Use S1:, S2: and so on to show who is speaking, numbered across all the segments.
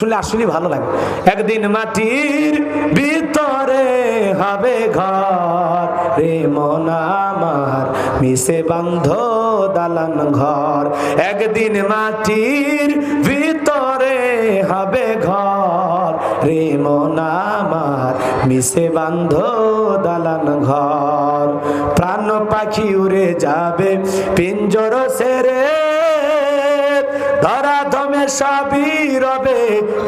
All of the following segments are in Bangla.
S1: শুনলে আসলে ভালো লাগে। একদিন মাটির ভিতরে হবে ঘর, রে মন আমার মিশে বান্ধ দালান ঘর। একদিন মাটির ভিতরে হবে ঘর, রে মন আমার মিশে বান্ধ দালান ঘর। প্রাণ পাখি উড়ে যাবে, পিঞ্জর সেরে ধরা রবে,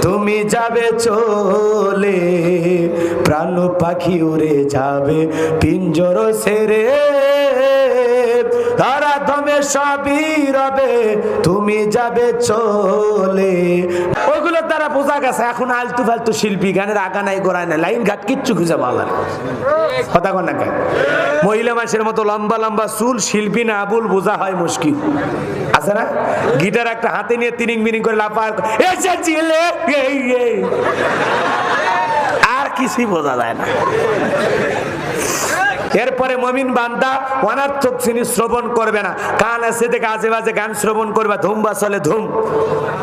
S1: তুমি যাবে চলে। প্রাণ পাখি উড়ে যাবে, পিঞ্জর সেরে। তারা ধমে সবই রবে, তুমি যাবে চলে। ওইগুলো তারা বোঝা গেছে, এখন আলতু ফালতু শিল্পী, গানের আগা নাই, গোড়ায় নাই, লাইন ঘাট কিচ্ছু খুঁজে পাওয়া যায় না। কথা কন না মহিলা মানুষের মতো লম্বা লম্বা চুল শিল্পী না, আবুল বোঝা হয় মুশকিল আছে না গিটার একটা হাতে নিয়ে তিরিং মিরিং করে লাফা এসেছিলে। আর কিছুই বোঝা যায় না এরপরে মমিন বান্দা অনার্থক শ্রেণি শ্রবণ করবে না। কান আছে থেকে আজে বাজে গান শ্রবণ করবে, ধুম বা চলে ধুম।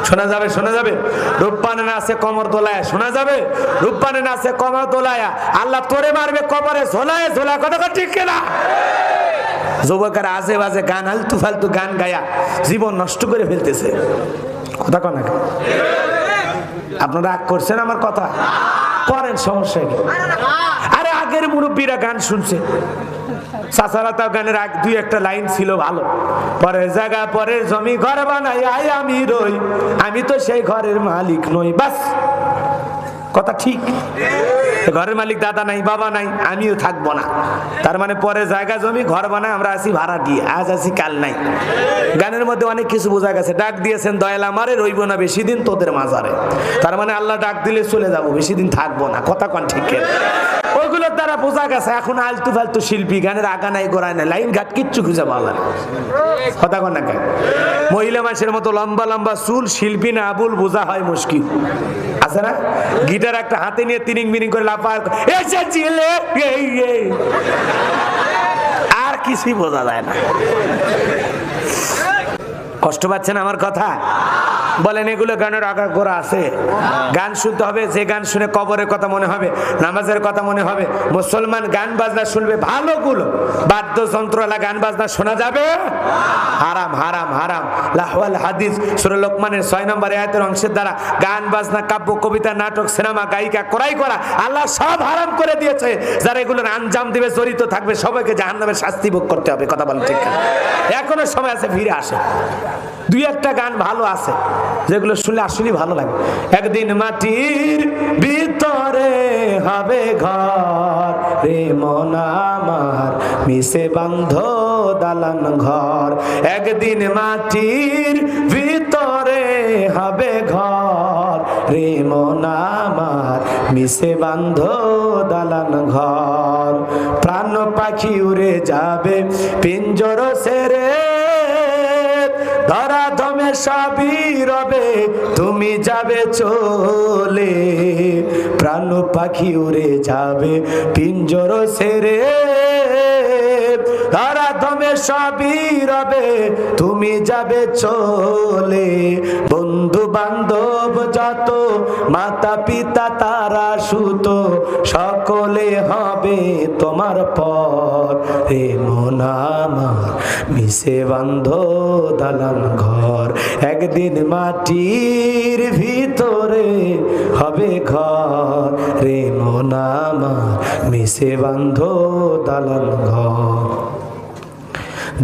S1: শোনা যাবে শোনা যাবে? রূপপানে নাচে কমর দোলায়, শোনা যাবে? রূপপানে নাচে কমর দোলায়া। আল্লাহ তোরে মারবে কবরে, ঝোলায় ঝোলায় কথা ঠিক কিনা? যুবকের আজে বাজে গান, আলতু ফালতু গান গায়া জীবন নষ্ট করে ফেলতেছে। কথা কন? আপনারা রাগ করছেন আমার কথা? করেন সমস্যা কি? আরে আগের মুরব্বীরা গান শুনছে। চাচারা গানের আগ দুই একটা লাইন ছিল ভালো। পরের জায়গা, পরের জমি ঘর বানাই আই আমি রই। আমি তো সেই ঘরের মালিক নই, বাস। কথা ঠিক। ঘরের মালিক দাদা নাই, বাবা নাই, আমিও থাকব না। তার মানে পরে জায়গা, জমি, ঘর বানায় আমরা আছি ভাড়া দিয়ে, আজ আছি কাল নাই। গানের মধ্যে অনেক কিছু বোঝা গেছে। ডাক দিয়েছেন, দয়াল আমারে, রইব না বেশি দিন তোদের মাজারে। তার মানে আল্লাহ ডাক দিলে চলে যাব, বেশি দিন থাকব না। কথা কন ঠিক? ওইগুলোর দ্বারা বোঝা গেছে, এখন আলতু ফালতু শিল্পী, গানের আগা নাই গোড়ায় নাই, লাইন ঘাট কিচ্ছু খুঁজে পাওয়া যায়। কথা কন না মহিলা মানুষের মতো লম্বা লম্বা চুল শিল্পী না আবুল বোঝা হয় মুশকিল। আছে না? গিটার একটা হাতে নিয়ে তিরিং মিরিং করে লাফা এসেছিলে। আর কিছুই বোঝা যায় না। কষ্ট পাচ্ছেন আমার কথা? বলেন এগুলো গানের আগা গোড়া আছে। গান শুনতে হবে যে গান শুনে কবরের কথা মনে হবে নামাজের কথা মনে হবে। মুসলমান গান বাজনা শুনবে ভালোগুলো বাদ্যযন্ত্রওয়ালা গান বাজনা শোনা যাবে? হারাম হারাম হারাম। লাহওয়াল হাদিস সুরে লোকমানের ছয় নম্বর আয়াতের অংশের দ্বারা গান বাজনা কাব্য কবিতা নাটক সিনেমা গায়িকা করাই করা আল্লাহ সব হারাম করে দিয়েছে। যারা এগুলোর আঞ্জাম দিবে জড়িত থাকবে সবাইকে জাহান্নামের শাস্তি ভোগ করতে হবে কথা বলেন ঠিক? এখনও সময় আছে ফিরে আসে দুই একটা গান ভালো আছে, যেগুলো শুনলে আসলে ভালো লাগে। একদিন মাটির ভিতরে হবে ঘর, রে মন আমার, মিশে বান্ধ দালান ঘর। একদিন মাটির ভিতরে হবে ঘর, রে মন আমার, মিশে বান্ধ দালান ঘর। প্রাণ পাখি উড়ে যাবে, পিঞ্জর সেরে ধরা সবই রবে, তুমি যাবে চলে। প্রাণ পাখি উড়ে যাবে, পিঞ্জর সেরে। তারা ধমে সবই রবে, তুমি যাবে চলে। বন্ধু বান্ধব যত মাতা পিতা তারা সুত, সকলে হবে তোমার পর রে মন আমার, মিশে বান্ধ দালান ঘর। একদিন মাটির ভিতরে হবে ঘর। রে মন আমার, মিশে বান্ধ দালান ঘর।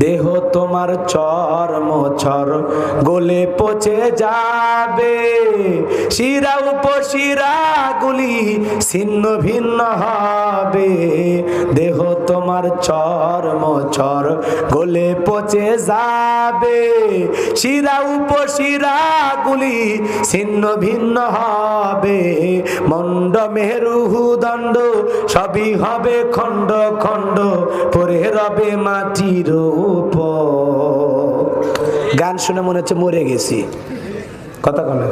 S1: দেহ তোমার চর্ম চর গোলে পচে যাবে। শিরা উপশিরা গুলি ছিন্ন ভিন্ন হবে। দেহ তোমার চর্ম চর গলে পচে যাবে। শিরা উপশিরা গুলি ছিন্ন ভিন্ন হবে। মন্ড মেরুহু দণ্ড সবই হবে খণ্ড খণ্ড, পরে রবে মাটির গান শুনে মনে হচ্ছে মরে গেছি। কথা বলে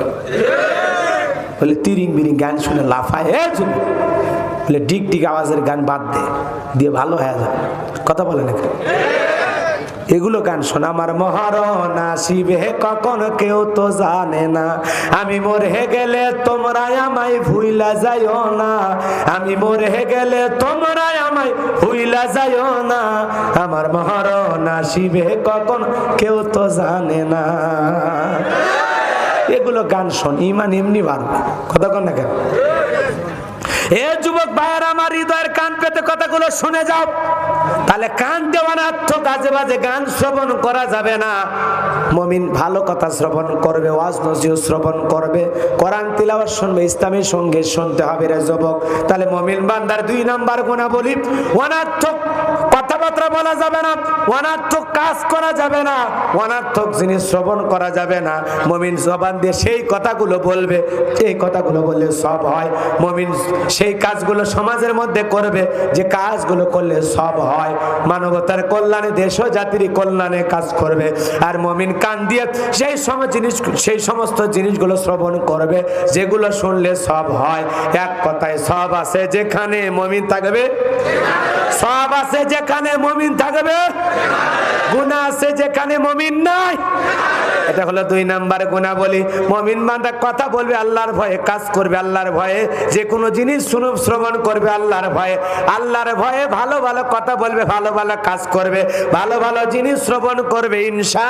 S1: বলে তিরিং বিরিং গান শুনে লাফায় হ্যাঁ বলে ডিগ ডিগ আওয়াজের গান বাদ দে, দিয়ে ভালো হয়ে যায় কথা বলে নাকি এগুলো গান শোনা আমার মহারণ আসিবে, কখন কেউ তো জানে না। আমি মরে গেলে তোমরা আমায় ভুইলা যাইও না। আমি মরে গেলে তোমরা আমায় ভুইলা যাইও না। আমার মহারণ আসিবে, কখন কেউ তো জানে না। এগুলো গান শোন, ইমান এমনি বাড়বে। কথা কন না কেন? এ যুবক ভাইয়ার, আমার হৃদয়ের কান পেতে কথাগুলো শুনে যাও। তাহলে কান দেওয়ানার্থ কাজে বাজে গান শ্রবণ করা যাবে না। মমিন ভালো কথা শ্রবণ করবে, ওয়াজ নজিও শ্রবণ করবে। কোরআন তিলাওয়াত শুনবে, ইসলামী সংগীত শুনতে হবে রে যুবক। তাহলে মমিন বান্দার দুই নাম্বার গুণা বলি অনার্থক কথাবার্তা বলা যাবে না, অনার্থক কাজ করা যাবে না, অনার্থক জিনিস শ্রবণ করা যাবে না, মমিন জবান দিয়ে সেই কথাগুলো বলবে সেই কথাগুলো বললে সব হয়, মমিন সেই কাজগুলো সমাজের মধ্যে করবে, যে কাজগুলো করলে সব হয়। মানবতার কল্যাণে, দেশ জাতির কল্যাণে কাজ করবে, আর মমিন কান দিয়ে সেই সম জিনিস, সেই সমস্ত জিনিসগুলো শ্রবণ করবে, যেগুলো শুনলে সব হয়। এক কথায় সব আছে যেখানে মমিন থাকবে, সব আছে যেখানে মমিন থাকবে? গুণা আছে যেখানে মমিন নাই। এটা হলো দুই নাম্বার গুণা বলি মমিন বান্দা কথা বলবে, আল্লাহর ভয়ে কাজ করবে, আল্লাহর ভয়ে। যে কোনো জিনিস শ্রবণ করবে, আল্লাহর ভয়ে। আল্লাহর ভয়ে ভালো ভালো কথা বলবে, ভালো ভালো কাজ করবে, ভালো ভালো জিনিস শ্রবণ করবে, ইনশা